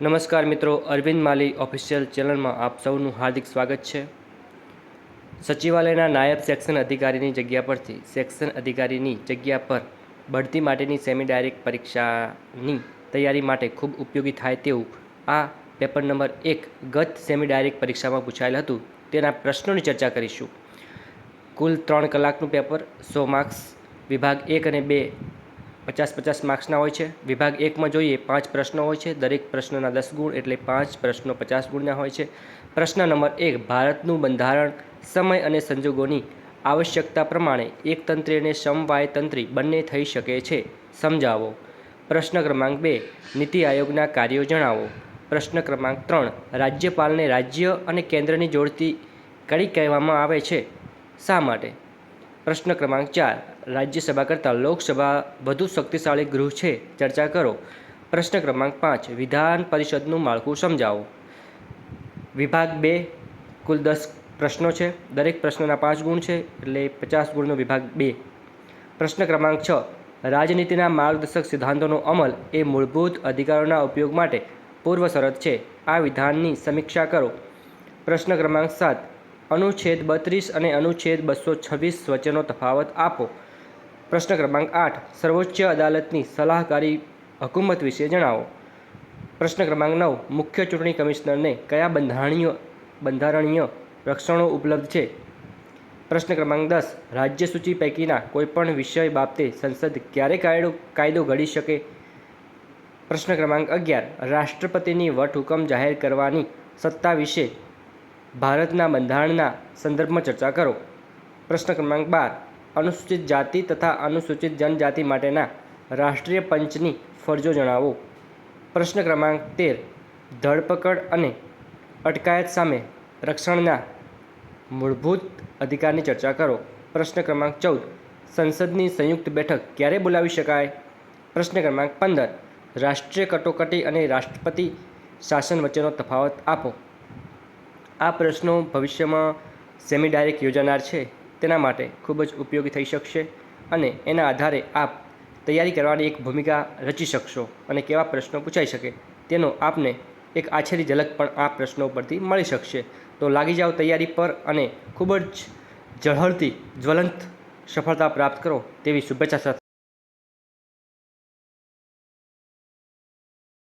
નમસ્કાર મિત્રો, અરવિંદ માલી ઓફિશિયલ ચેનલમાં આપ સૌનું હાર્દિક સ્વાગત છે. સચિવાલયના નાયબ સેક્શન અધિકારીની જગ્યા પરથી, સેક્શન અધિકારીની જગ્યા પર બઢતી માટેની સેમી ડાયરેક્ટ પરીક્ષાની તૈયારી માટે ખૂબ ઉપયોગી થાય તેવું આ પેપર નંબર એક ગત સેમી ડાયરેક્ટ પરીક્ષામાં પૂછાયેલ હતું. તેના પ્રશ્નોની ચર્ચા કરીશું. કુલ ત્રણ કલાકનું પેપર, સો માર્ક્સ, વિભાગ એક અને બે પચાસ પચાસ માર્ક્સના હોય છે. વિભાગ એકમાં જોઈએ, પાંચ પ્રશ્નો હોય છે. દરેક પ્રશ્નના દસ ગુણ એટલે પાંચ, પ્રશ્નો પચાસ ગુણના હોય છે. પ્રશ્ન નંબર એક, ભારતનું બંધારણ, સમય અને સંજોગોની આવશ્યકતા પ્રમાણે એક તંત્રી અને સમવાય તંત્રી બંને થઈ શકે છે. સમજાવો. પ્રશ્ન ક્રમાંક બે, નીતિ આયોગના કાર્યો જણાવો. પ્રશ્ન ક્રમાંક ત્રણ, રાજ્યપાલને રાજ્ય અને કેન્દ્રની જોડતી કડી કહેવામાં આવે છે. શા માટે? પ્રશ્ન ક્રમાંક ચાર. રાજ્યસભા કરતાં લોકસભા વધુ શક્તિશાળી ગૃહ છે, ચર્ચા કરો. પ્રશ્ન ક્રમાંક પાંચ. વિધાન પરિષદનું માળખું સમજાવો. વિભાગ બે, કુલ દસ પ્રશ્નો છે. દરેક પ્રશ્નના પાંચ ગુણ છે, એટલે પચાસ ગુણનો વિભાગ બે. પ્રશ્ન ક્રમાંક છ. રાજનીતિના માર્ગદર્શક સિદ્ધાંતોનો અમલ એ મૂળભૂત અધિકારોના ઉપયોગ માટે પૂર્વ શરત છે. આ વિધાનની સમીક્ષા કરો. પ્રશ્ન ક્રમાંક સાત. અનુચ્છેદ બત્રીસ અને અનુચ્છેદ બસો છવ્વીસ વચ્ચેનો તફાવત આપો. પ્રશ્ન ક્રમાંક આઠ, સર્વોચ્ચ અદાલતની સલાહકારી હકુમત વિશે જણાવો. પ્રશ્ન ક્રમાંક નવ, મુખ્ય ચૂંટણી કમિશનરને કયા બંધારણીય બંધારણીય રક્ષણો ઉપલબ્ધ છે? પ્રશ્ન ક્રમાંક દસ, રાજ્ય સૂચિ પૈકીના કોઈપણ વિષય બાબતે સંસદ ક્યારે કાયદો કાયદો ઘડી શકે? પ્રશ્ન ક્રમાંક અગિયાર, રાષ્ટ્રપતિની વટહુકમ જાહેર કરવાની સત્તા વિશે ભારતના બંધારણના સંદર્ભમાં ચર્ચા કરો. પ્રશ્ન ક્રમાંક બાર, અનુસૂચિત જાતિ તથા અનુસૂચિત જનજાતિ માટેના રાષ્ટ્રીય પંચની ફરજો જણાવો. પ્રશ્ન ક્રમાંક તેર, ધરપકડ અને અટકાયત સામે રક્ષણના મૂળભૂત અધિકારની ચર્ચા કરો. પ્રશ્ન ક્રમાંક ચૌદ, સંસદની સંયુક્ત બેઠક ક્યારે બોલાવી શકાય? પ્રશ્ન ક્રમાંક પંદર, રાષ્ટ્રીય કટોકટી અને રાષ્ટ્રપતિ શાસન વચ્ચેનો તફાવત આપો. આ પ્રશ્નો ભવિષ્યમાં સેમી ડાયરેક્ટ યોજાનાર છે. તેના માટે ખૂબ જ ઉપયોગી થઈ શકશે અને એના આધારે આપ તૈયારી કરવાની એક ભૂમિકા રચી શકશો અને કેવા પ્રશ્નો પૂછાઈ શકે તેનો આપને એક આછેરી ઝલક પણ આ પ્રશ્નો પરથી મળી શકશે. તો લાગી જાઓ તૈયારી પર અને ખૂબ જ ઝળહળતી, જ્વલંત સફળતા પ્રાપ્ત કરો તેવી શુભેચ્છા સાથે